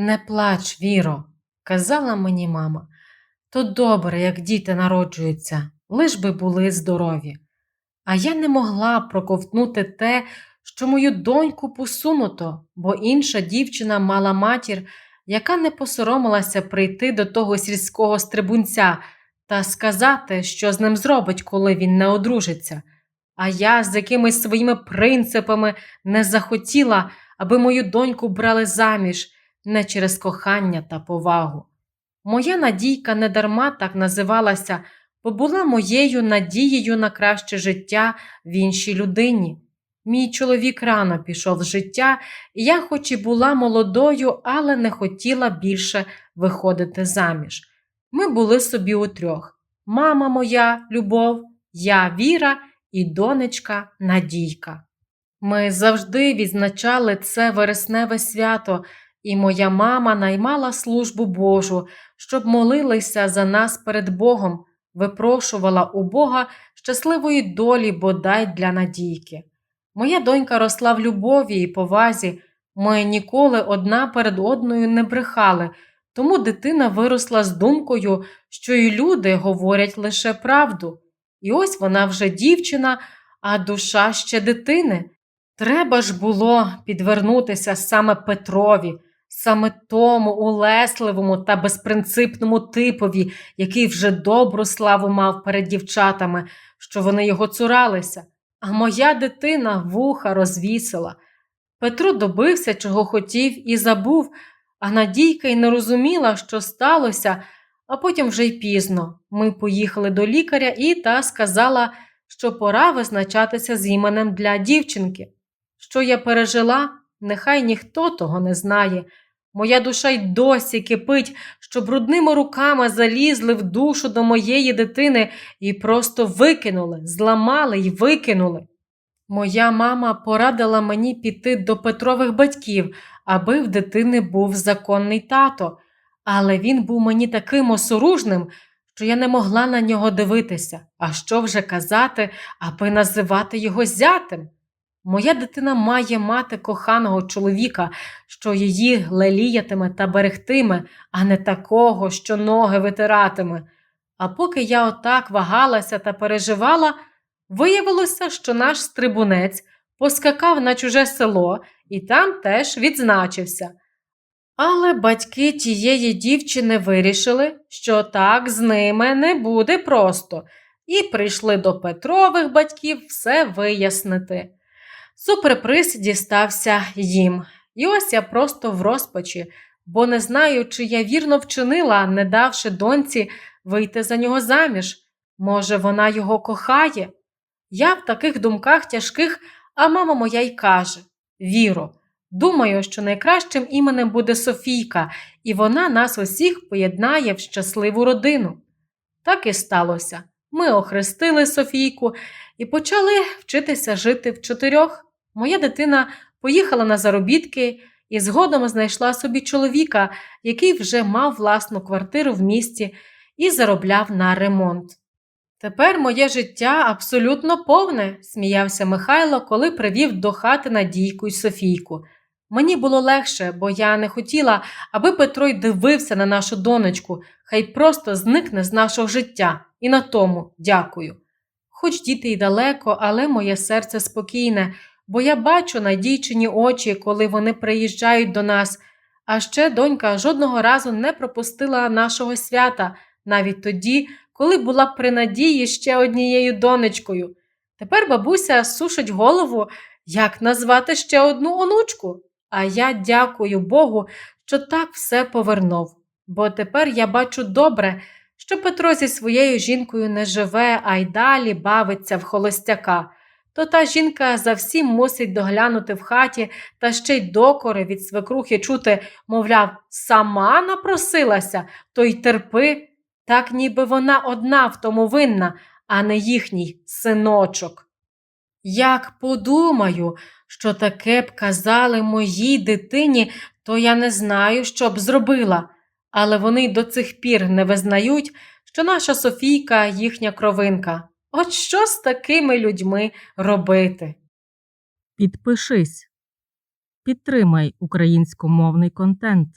Не плач, Віро, казала мені мама. То добре, як діти народжуються, лиш би були здорові. А я не могла проковтнути те, що мою доньку посунуто, бо інша дівчина мала матір, яка не посоромилася прийти до того сільського стрибунця та сказати, що з ним зробить, коли він не одружиться. А я з якимись своїми принципами не захотіла, аби мою доньку брали заміж не через кохання та повагу. Моя надійка недарма так називалася, бо була моєю надією на краще життя в іншій людині. Мій чоловік рано пішов з життя, і я, хоч і була молодою, але не хотіла більше виходити заміж. Ми були собі утрьох: мама моя, любов, я Віра і донечка Надійка. Ми завжди відзначали це вересневе свято, і моя мама наймала службу Божу, щоб молилися за нас перед Богом, випрошувала у Бога щасливої долі бодай для Надійки. Моя донька росла в любові і повазі, ми ніколи одна перед одною не брехали, тому дитина виросла з думкою, що і люди говорять лише правду. І ось вона вже дівчина, а душа ще дитини. Треба ж було підвернутися саме Петрові, саме тому улесливому та безпринципному типові, який вже добру славу мав перед дівчатами, що вони його цуралися. А моя дитина вуха розвісила. Петро добився, чого хотів, і забув, а Надійка й не розуміла, що сталося, а потім вже й пізно. Ми поїхали до лікаря, і та сказала, що пора визначатися з іменем для дівчинки. Що я пережила, нехай ніхто того не знає. Моя душа й досі кипить, що брудними руками залізли в душу до моєї дитини і просто викинули, зламали й викинули. Моя мама порадила мені піти до Петрових батьків, аби в дитини був законний тато, але він був мені таким осоружним, що я не могла на нього дивитися, а що вже казати, аби називати його зятем. Моя дитина має мати коханого чоловіка, що її леліятиме та берегтиме, а не такого, що ноги витиратиме. А поки я отак вагалася та переживала, виявилося, що наш стрибунець поскакав на чуже село і там теж відзначився. Але батьки тієї дівчини вирішили, що так з ними не буде просто, і прийшли до Петрових батьків все вияснити. Суперприз дістався їм. І ось я просто в розпачі, бо не знаю, чи я вірно вчинила, не давши доньці вийти за нього заміж. Може, вона його кохає? Я в таких думках тяжких, а мама моя й каже Віро, думаю, що найкращим іменем буде Софійка, і вона нас усіх поєднає в щасливу родину. Так і сталося. Ми охрестили Софійку і почали вчитися жити в чотирьох. Моя дитина поїхала на заробітки і згодом знайшла собі чоловіка, який вже мав власну квартиру в місті і заробляв на ремонт. Тепер моє життя абсолютно повне, сміявся Михайло, коли привів до хати Надійку й Софійку. Мені було легше, бо я не хотіла, аби Петро й дивився на нашу донечку, хай просто зникне з нашого життя, і на тому дякую. Хоч діти й далеко, але моє серце спокійне, бо я бачу на дійчині очі, коли вони приїжджають до нас. А ще донька жодного разу не пропустила нашого свята, навіть тоді, коли була при надії ще однією донечкою. Тепер бабуся сушить голову, як назвати ще одну онучку. А я дякую Богу, що так все повернув. Бо тепер я бачу добре, що Петро зі своєю жінкою не живе, а й далі бавиться в холостяка то та жінка за всім мусить доглянути в хаті та ще й докори від свекрухи чути, мовляв, сама напросилася, то й терпи, так ніби вона одна в тому винна, а не їхній синочок. Як подумаю, що таке б казали моїй дитині, то я не знаю, що б зробила, але вони до цих пір не визнають, що наша Софійка їхня кровинка. От що з такими людьми робити? Підпишись. Підтримай українськомовний контент.